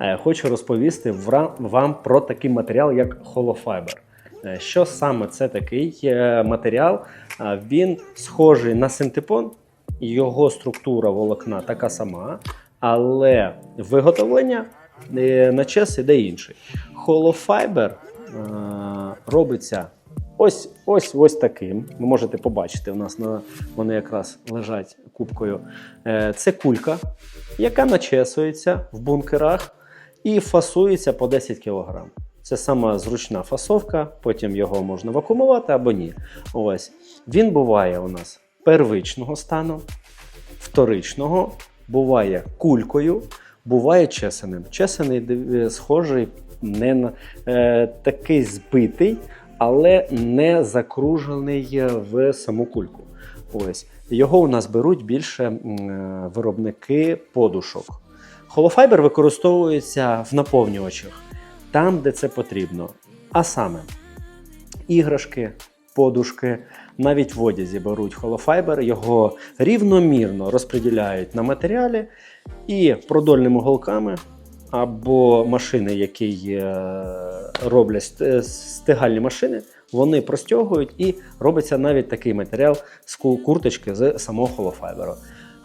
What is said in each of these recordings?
е, хочу розповісти вам про такий матеріал, як холофайбер. Е, Що саме це такий е, матеріал? Він схожий на синтепон, його структура волокна така сама, але виготовлення на час іде інший. Холофайбер робиться ось ось ось таким. Ви можете побачити, у нас на вони якраз лежать кубкою. Це кулька, яка начесується в бункерах і фасується по 10 кг. Це сама зручна фасовка, потім його можна вакуумувати або ні. Ось. Він буває у нас первичного стану, вторичного, буває кулькою, буває чесаним. Чесаний схожий не на е, такий збитий, але не закружений в саму кульку. Ось. Його у нас беруть більше е, виробники подушок. Холофайбер використовується в наповнювачах там, де це потрібно. А саме іграшки, подушки, навіть в одязі беруть холофайбер, його рівномірно розподіляють на матеріалі і продольними голками або машини, які е, роблять стигальні машини, вони простягують і робиться навіть такий матеріал з курточки з самого холофайберу.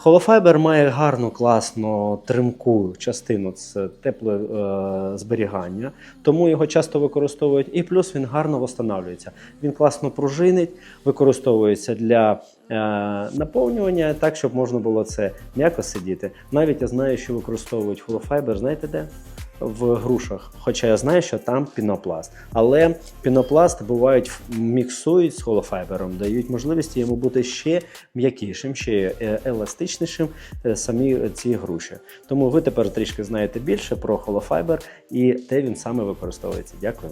Холофайбер має гарну, класну тримку частину це тепле е, зберігання, тому його часто використовують. І плюс він гарно встановлюється. Він класно пружинить, використовується для е, наповнювання, так щоб можна було це м'яко сидіти. Навіть я знаю, що використовують холофайбер, знаєте де? В грушах, хоча я знаю, що там пінопласт. Але пінопласт бувають міксують з холофайбером, дають можливість йому бути ще м'якішим, ще е, еластичнішим е, самі ці груші. Тому ви тепер трішки знаєте більше про холофайбер і де він саме використовується. Дякую.